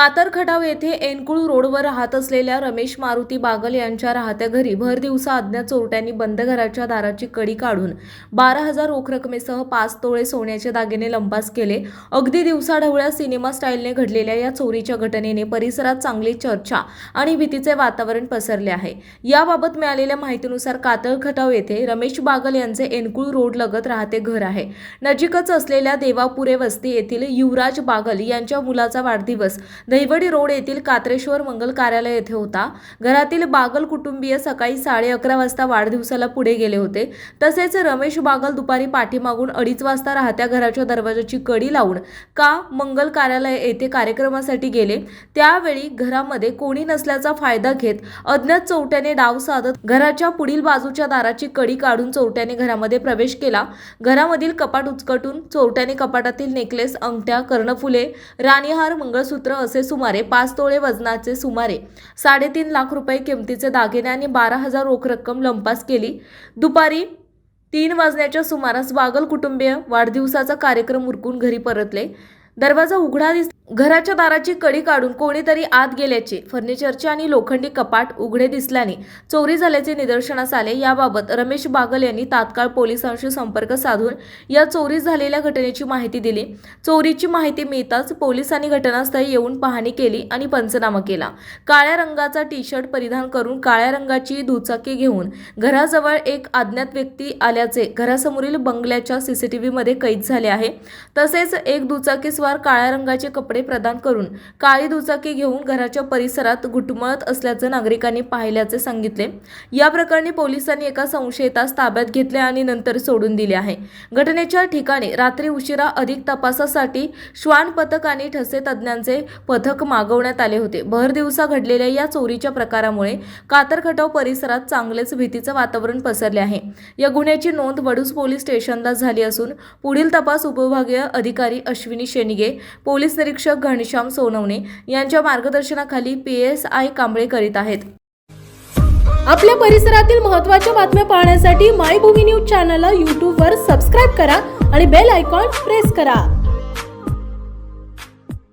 कातरखटाव येथे एनकुळ रोडवर राहत असलेल्या रमेश मारुती बागल यांच्या राहत्या घरी भर दिवसा अज्ञात चोरट्यांनी बंद घराच्या दाराची कडी काढून बारा हजार रोख रकमेसह पाच तोळे सोन्याचे दागिने लंपास केले. अगदी दिवसाढवळ्या सिनेमा स्टाईलने घडलेल्या या चोरीच्या घटनेने परिसरात चांगली चर्चा आणि भीतीचे वातावरण पसरले आहे. याबाबत मिळालेल्या माहितीनुसार कातळखटाव येथे रमेश बागल यांचे एनकुळ रोड लगत राहते घर आहे. नजीकच असलेल्या देवापुरे वस्ती येथील युवराज बागल यांच्या मुलाचा वाढदिवस दहिवडी रोड येथील कात्रेश्वर मंगल कार्यालय येथे होता. घरातील बागल कुटुंबीय सकाळी साडे अकरा वाजता वाढदिवसाला पुढे गेले होते. तसेच रमेश बागल दुपारी पाठीमागून अडीच वाजता राहत्या घराच्या दरवाजाची कडी लावून का मंगल कार्यालय येथे कार्यक्रमासाठी गेले. त्यावेळी घरामध्ये कोणी नसल्याचा फायदा घेत अज्ञात चौट्याने डाव साधत घराच्या पुढील बाजूच्या दाराची कडी काढून चौट्याने घरामध्ये प्रवेश केला. घरामधील कपाट उचकटून चोरट्याने कपाटातील नेकलेस अंगठ्या कर्णफुले राणीहार मंगळसूत्र असे सुमारे पाच तोळे वजनाचे सुमारे साडेतीन लाख रुपये किमतीचे दागिने आणि बारा हजार रोख रक्कम लंपास केली. दुपारी तीन वाजण्याच्या सुमारास वागल कुटुंबीय वाढदिवसाचा कार्यक्रम उरकून घरी परतले. दरवाजा उघडा दिस घराच्या दाराची कडी काढून कोणीतरी आत गेल्याचे फर्निचरचे आणि लोखंडी कपाट उघडे दिसल्याने चोरी झाल्याचे निदर्शनास आले. याबाबत रमेश बागल यांनी तात्काळ पोलिसांशी संपर्क साधून या चोरी झालेल्या घटनेची माहिती दिली. चोरीची माहिती मिळताच पोलिसांनी घटनास्थळी येऊन पाहणी केली आणि पंचनामा केला. काळ्या रंगाचा टी शर्ट परिधान करून काळ्या रंगाची दुचाकी घेऊन घराजवळ एक अज्ञात व्यक्ती आल्याचे घरासमोरील बंगल्याच्या सीसीटीव्हीमध्ये कैद झाले आहे. तसेच एक दुचाकीस्वार काळ्या रंगाचे कपडे प्रदान करून काळी दुचाकी घेऊन घराच्या परिसरात घुटमळत असल्याचं नागरिकांनी पाहिल्याचे सांगितले. या प्रकरणी पोलिसांनी एका संशयितास ताब्यात घेतले आणि नंतर सोडून दिले आहे. घटनेच्या ठिकाणी रात्री उशिरा अधिक तपासासाठी श्वान पथक आणि ठसे तज्ज्ञांचे पथक मागवण्यात आले होते. भर दिवसा घडलेल्या या चोरीच्या प्रकारामुळे कातरखटाव परिसरात चांगलेच भीतीचं वातावरण पसरले आहे. या गुन्ह्याची नोंद वडूज पोलीस स्टेशनला झाली असून पुढील तपास उपविभागीय अधिकारी अश्विनी शेनिगे पोलीस निरीक्षक घनश्याम सोनवणे यांच्या मार्गदर्शनाखाली पी एस आय कांबळे करीत आहेत. आपल्या परिसरातील महत्त्वाच्या बातम्या पाहण्यासाठी मायभूमी न्यूज चॅनलला यूट्यूबवर सबस्क्राईब करा आणि बेल आयकॉन प्रेस करा.